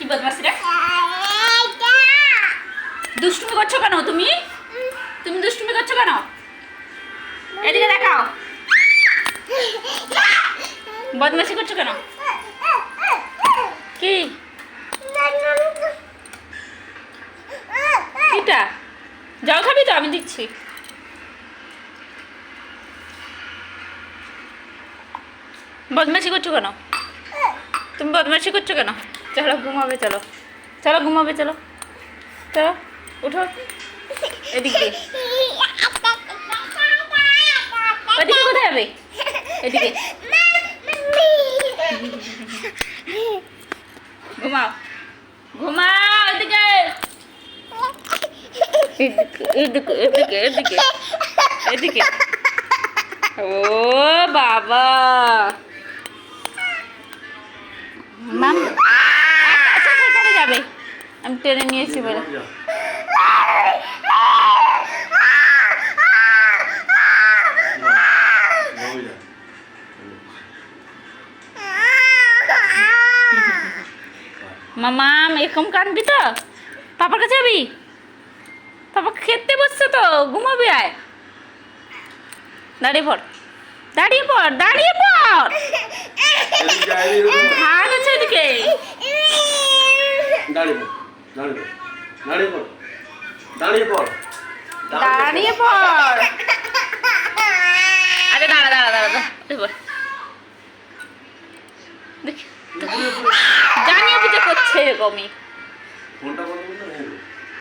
কি বদমাসি রে? দুষ্টুমি করছ কেন তুমি? তুমি দুষ্টুমি করছ কেন? এদিকে দেখাও। বদমাসি করছ কেন? কি? কিটা? জল খাবি তো, আমি দিচ্ছি। বদমাসি করছ কেন? তুমি বদমাসি করছ কেন? চলো, ঘুমাবে, চলো। চলো, ঘুমাবে, চলো। চলো, উঠো। এদিক দিয়ে। ওদিকে কোথায় যাবে এদিকে। ঘুমাও। ঘুমাও এদিকে এদিকে এদিকে এদিকে। এদিকে। ও বাবা। মাম যাবে? আমি টেনে নিয়েছি বলে। মামাম এরকম কাঁদবি তো? পাপার কাছে যাবি? পাপা খেতে বসছে তো ঘুমাবি আয়। দাঁড়িয়ে পড় দাঁড়িয়ে পড় দাঁড়িয়ে পড়। এদিকে দাঁড়িয়ে পড় দাঁড়িয়ে পড় দাঁড়িয়ে পড় দাঁড়িয়ে পড়। আরে দাঁড়া দাঁড়া দাঁড়া দাঁড়া এই জানিয়ে বুঝে করছে এরকমই। ফোনটা বন্ধ